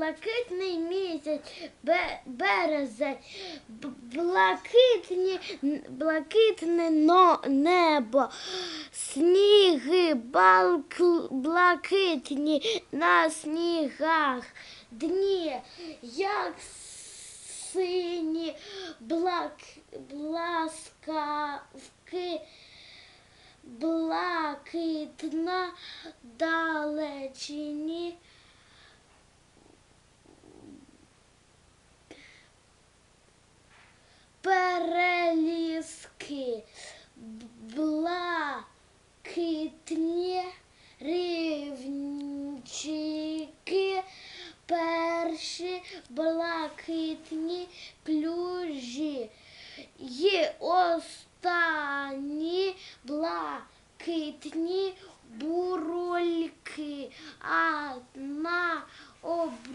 блакитний місяць, березень, блакитні, блакитне небо, сніги, балк, блакитні на снігах, дні, як сині блак, бласкавки, блакитна далечині. перші блакитні клюжі, і останні блакитні бурульки, а на обр